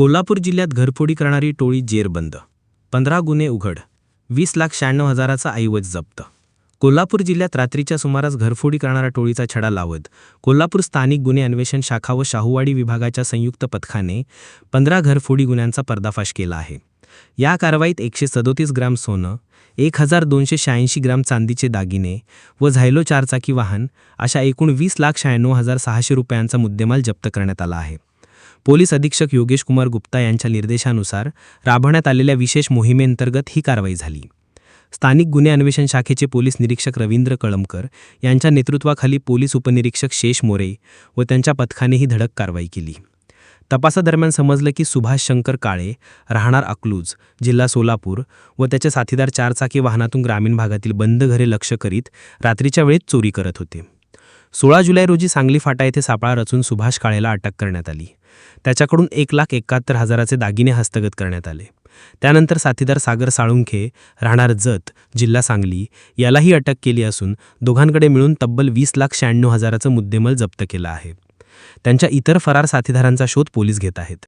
कोल्हापूर जिल्ह्यात घरफोडी करणारी टोळी जेरबंद पंधरा गुन्हे उघड. वीस लाख शहाण्णव हजाराचा ऐवज जप्त. कोल्हापूर जिल्ह्यात रात्रीच्या सुमारास घरफोडी करणाऱ्या टोळीचा छडा लावत कोल्हापूर स्थानिक गुन्हे अन्वेषण शाखा व शाहूवाडी विभागाच्या संयुक्त पथकाने पंधरा घरफोडी गुन्ह्यांचा पर्दाफाश केला आहे. या कारवाईत एकशे सदोतीस ग्राम सोनं एक हजार दोनशे शहाऐंशी ग्राम चांदीचे दागिने व झायलो चारचाकी वाहन अशा एकूण वीस लाख शहाण्णव हजार सहाशे रुपयांचा मुद्देमाल जप्त करण्यात आला आहे. पोलीस अधीक्षक योगेश कुमार गुप्ता यांच्या निर्देशानुसार राबवण्यात आलेल्या विशेष मोहिमेअंतर्गत ही कारवाई झाली. स्थानिक गुन्हे अन्वेषण शाखेचे पोलीस निरीक्षक रवींद्र कळमकर यांच्या नेतृत्वाखाली पोलीस उपनिरीक्षक शेष मोरे व त्यांच्या पथकाने ही धडक कारवाई केली. तपासादरम्यान समजलं की सुभाष शंकर काळे राहणार अकलूज जिल्हा सोलापूर व त्याचे साथीदार चारचाकी वाहनातून ग्रामीण भागातील बंद घरे लक्ष करीत रात्रीच्या वेळेत चोरी करत होते. सोळा जुलै रोजी सांगली फाटा येथे सापळा रचून सुभाष काळेला अटक करण्यात आली. त्याच्याकडून एक लाख एकाहत्तर हजाराचे दागिने हस्तगत करण्यात आले. त्यानंतर साथीदार सागर साळुंखे राहणार जत जिल्हा सांगली यालाही अटक केली असून दोघांकडे मिळून तब्बल वीस लाख शहाण्णव हजाराचं मुद्देमल जप्त केलं आहे. त्यांच्या इतर फरार साथीदारांचा शोध पोलीस घेत आहेत.